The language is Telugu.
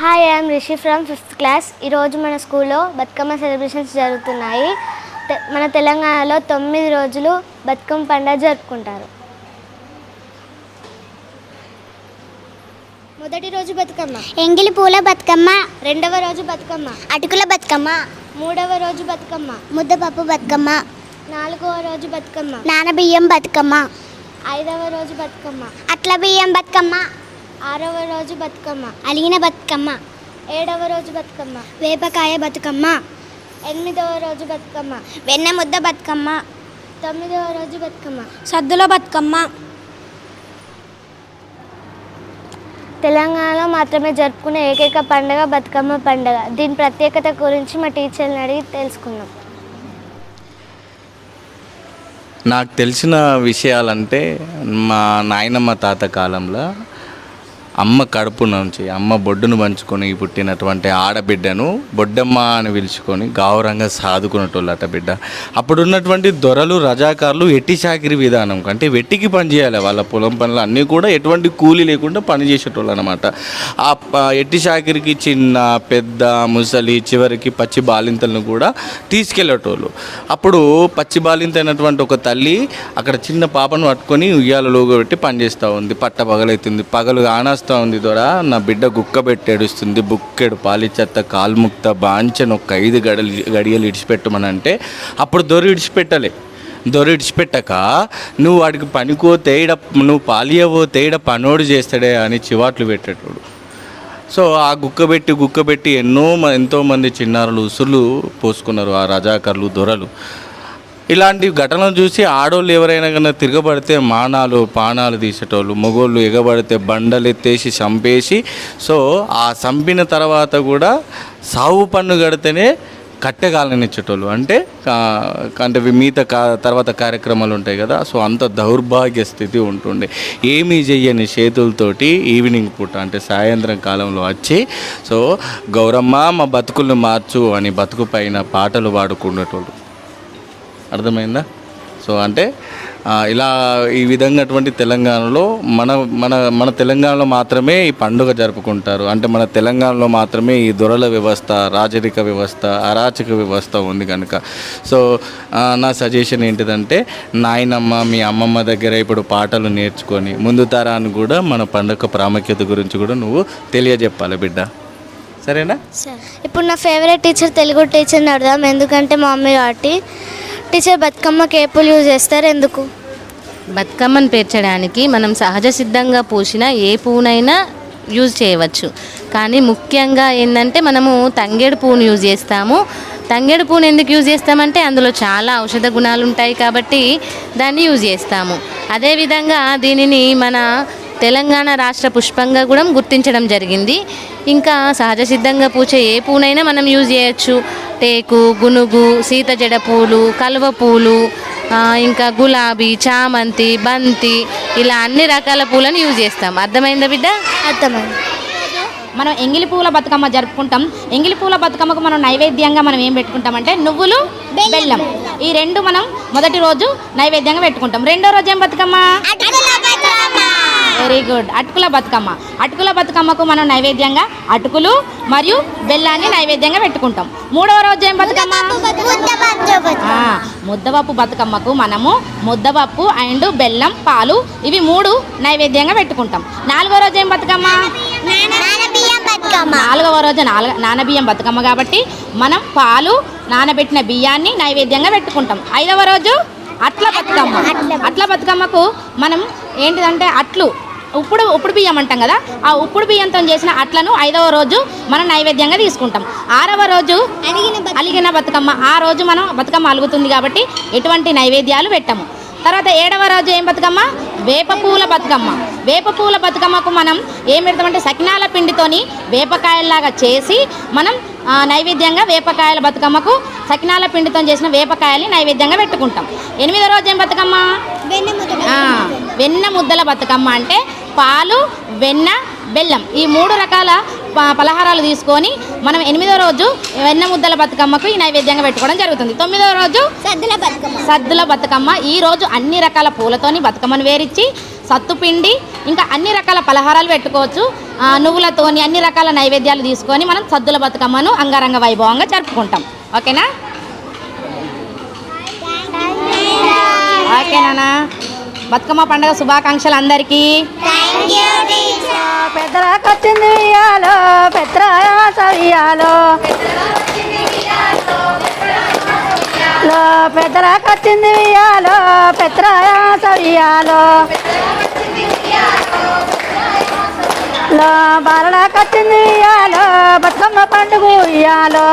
Hi I'm Rishi from fifth class ఈరోజు మన స్కూల్లో బతుకమ్మ సెలబ్రేషన్స్ జరుగుతున్నాయి. మన తెలంగాణలో తొమ్మిది రోజులు బతుకమ్మ పండుగ జరుపుకుంటారు. మొదటి రోజు బతుకమ్మ. ఎంగిలి పూల బతుకమ్మ. రెండవ రోజు బతుకమ్మ. అటుకుల బతుకమ్మ. మూడవ రోజు బతుకమ్మ. ముద్దపప్పు బతుకమ్మ. నాలుగవ రోజు బతుకమ్మ. నానబియ్యం బతుకమ్మ. ఐదవ రోజు బతుకమ్మ. అట్ల బియ్యం బతుకమ్మ. ఆరవ రోజు బతుకమ్మ. అలిగిన బతుకమ్మ. ఏడవ రోజు బతుకమ్మ. వేపకాయ బతుకమ్మ. ఎనిమిదవ రోజు బతుకమ్మ. వెన్న ముద్ద బతుకమ్మ. తొమ్మిదవ రోజు బతుకమ్మ. సద్దుల బతుకమ్మ. తెలంగాణలో మాత్రమే జరుపుకునే ఏకైక పండుగ బతుకమ్మ పండుగ. దీని ప్రత్యేకత గురించి మా టీచర్ని అడిగి తెలుసుకున్నాం నాకు తెలిసిన విషయాలంటే మా నాయనమ్మ తాత కాలంలో అమ్మ కడుపు నుంచి అమ్మ బొడ్డును పంచుకొని పుట్టినటువంటి ఆడబిడ్డను బొడ్డమ్మ అని పిలుచుకొని గౌరవంగా సాదుకునేటోళ్ళట బిడ్డ. అప్పుడున్నటువంటి దొరలు రజాకారులు ఎట్టి చాకిరి విధానం అంటే వెట్టికి పనిచేయాలి. వాళ్ళ పొలం పనులు అన్నీ కూడా ఎటువంటి కూలీ లేకుండా పని చేసేటోళ్ళు అనమాట ఆ ఎట్టి చాకిరికి చిన్న పెద్ద ముసలి చివరికి పచ్చి బాలింతలను కూడా తీసుకెళ్ళేటోళ్ళు. అప్పుడు పచ్చి బాలింత అయినటువంటి ఒక తల్లి అక్కడ చిన్న పాపను పట్టుకొని ఉయ్యాలలోగా పెట్టి పనిచేస్తూ ఉంది. పట్ట పగలైతుంది పగలు ఆనేస్తూ ఉంది దొరా. నా బిడ్డ గుక్క పెట్టి ఏడుస్తుంది. బుక్కెడు పాలిచెత్త కాల్ముక్త బాంచను ఒక ఐదు గడలు గడియలు ఇడిచిపెట్టమనంటే అప్పుడు దొరి ఇడిచిపెట్టలే. దొరి ఇడిచిపెట్టక నువ్వు వాడికి పనికోతే ఈడ నువ్వు పాలియవోతే ఈడ పనోడు చేస్తాడే అని చివాట్లు పెట్టేటోడు. సో ఆ గుక్కబెట్టి గుక్కబెట్టి ఎన్నో మ- ఎంతోమంది చిన్నారులు ఉసులు పోసుకున్నారు ఆ రజాకర్లు దొరలు. ఇలాంటి ఘటనలు చూసి ఆడోళ్ళు ఎవరైనా కన్నా తిరగబడితే మానాలు పానాలు తీసేటోళ్ళు మొగోళ్ళు ఎగబడితే బండలు ఎత్తేసి చంపేసి సో ఆ చంపిన తర్వాత కూడా సాగు పన్ను కడితేనే కట్టెగాలని ఇచ్చేటోళ్ళు. అంటే అంటే మిగతా కా తర్వాత కార్యక్రమాలు ఉంటాయి కదా సో అంత దౌర్భాగ్య స్థితి ఉంటుండే. ఏమీ చెయ్యని చేతులతోటి ఈవినింగ్ పూట అంటే సాయంత్రం కాలంలో వచ్చి సో గౌరమ్మ మా బతుకులను మార్చు అని బతుకు పైన పాటలు పాడుకునేటోళ్ళు. అర్థమైందా? సో అంటే ఇలా ఈ విధంగా అటువంటి తెలంగాణలో మన మన మన తెలంగాణలో మాత్రమే ఈ పండుగ జరుపుకుంటారు. అంటే మన తెలంగాణలో మాత్రమే ఈ దొరల వ్యవస్థ రాజరిక వ్యవస్థ అరాచక వ్యవస్థ ఉంది కనుక సో నా సజెషన్ ఏంటిదంటే నాయనమ్మ మీ అమ్మమ్మ దగ్గర ఇప్పుడు పాటలు నేర్చుకొని ముందు తరాన్ని కూడా మన పండుగ ప్రాముఖ్యత గురించి కూడా నువ్వు తెలియజెప్పాలి బిడ్డ. సరేనా? ఇప్పుడు నా ఫేవరెట్ టీచర్ తెలుగు టీచర్ని అడదాం ఎందుకంటే మా మమ్మీ కాబట్టి టీచర్ బతుకమ్మకి కేపులు యూజ్ చేస్తారు ఎందుకు? బతుకమ్మను పేర్చడానికి మనం సహజ సిద్ధంగా పూసిన ఏ పువ్వునైనా యూజ్ చేయవచ్చు. కానీ ముఖ్యంగా ఏంటంటే మనము తంగేడు పువ్వును యూజ్ చేస్తాము. తంగేడు పువ్వును ఎందుకు యూజ్ చేస్తామంటే అందులో చాలా ఔషధ గుణాలు ఉంటాయి కాబట్టి దాన్ని యూజ్ చేస్తాము. అదేవిధంగా దీనిని మన తెలంగాణ రాష్ట్ర పుష్పంగా కూడా గుర్తించడం జరిగింది. ఇంకా సహజ సిద్ధంగా పూచే ఏ పువ్వునైనా మనం యూజ్ చేయొచ్చు. టేకు గునుగు సీత జడ పూలు కలువ పూలు ఇంకా గులాబీ చామంతి బంతి ఇలా అన్ని రకాల పూలను యూజ్ చేస్తాం. అర్థమైందా బిడ్డ? అర్థమైంది. మనం ఎంగిలి పూల బతుకమ్మ జరుపుకుంటాం. ఎంగిలి పూల బతుకమ్మకు మనం నైవేద్యంగా మనం ఏం పెట్టుకుంటామంటే నువ్వులు బెల్లం. ఈ రెండు మనం మొదటి రోజు నైవేద్యంగా పెట్టుకుంటాం. రెండో రోజు ఏం బతుకమ్మ? Very good. అటుకుల బతుకమ్మ. అటుకుల బతుకమ్మకు మనం నైవేద్యంగా అటుకులు మరియు బెల్లాన్ని నైవేద్యంగా పెట్టుకుంటాం. మూడవ రోజు ఏం బతుకమ్మ? ముద్దపప్పు బతుకమ్మకు మనము ముద్దపప్పు అండ్ బెల్లం పాలు ఇవి మూడు నైవేద్యంగా పెట్టుకుంటాం. నాలుగో రోజు ఏం బతుకమ్మ? నాలుగవ రోజు నాలుగ నానబియ్యం బతుకమ్మ కాబట్టి మనం పాలు నానబెట్టిన బియ్యాన్ని నైవేద్యంగా పెట్టుకుంటాం. ఐదవ రోజు అట్ల బతుకమ్మ. అట్ల బతుకమ్మకు మనం ఏంటిదంటే అట్లు. ఉప్పుడు ఉప్పుడు బియ్యం అంటాం కదా ఆ ఉప్పుడు బియ్యంతో చేసిన అట్లను ఐదవ రోజు మనం నైవేద్యంగా తీసుకుంటాం. ఆరవ రోజు అలిగిన బతుకమ్మ. ఆ రోజు మనం బతుకమ్మ అలుగుతుంది కాబట్టి ఎటువంటి నైవేద్యాలు పెట్టము. తర్వాత ఏడవ రోజు ఏం బతుకమ్మ? వేప పూల బతుకమ్మ. వేప పూల బతుకమ్మకు మనం ఏం పెడతామంటే సకినాల పిండితోని వేపకాయల్లాగా చేసి మనం నైవేద్యంగా వేపకాయల బతుకమ్మకు సకినాల పిండితో చేసిన వేపకాయల్ని నైవేద్యంగా పెట్టుకుంటాం. ఎనిమిదో రోజు ఏం బతుకమ్మ? వెన్న ముద్దల బతుకమ్మ అంటే పాలు వెన్న బెల్లం. ఈ మూడు రకాల ప- పలహారాలు తీసుకొని మనం ఎనిమిదో రోజు వెన్న ముద్దల బతుకమ్మకు ఈ నైవేద్యంగా పెట్టుకోవడం జరుగుతుంది. తొమ్మిదో రోజు సద్దుల బతుకమ్మ. సద్దుల బతుకమ్మ. ఈ రోజు అన్ని రకాల పూలతోని బతుకమ్మను వేరిచ్చి సత్తుపిండి ఇంకా అన్ని రకాల పలహారాలు పెట్టుకోవచ్చు. నువ్వులతోని అన్ని రకాల నైవేద్యాలు తీసుకొని మనం సద్దుల బతుకమ్మను అంగరంగ వైభవంగా జరుపుకుంటాం. ఓకేనా? ఓకేనా బతుకమ్మ పండుగ శుభాకాంక్షలు అందరికీ. పెద్దరా కచ్చింది ఇయ్యాలో పెద్దరా సవియాలో లో పెద్దరా కచ్చింది ఇయ్యాలో పెద్దరా సవియాలో లో బాలడా కచ్చింది ఇయ్యాలో బతుకమ్మ పండుగ ఇయ్యాలో.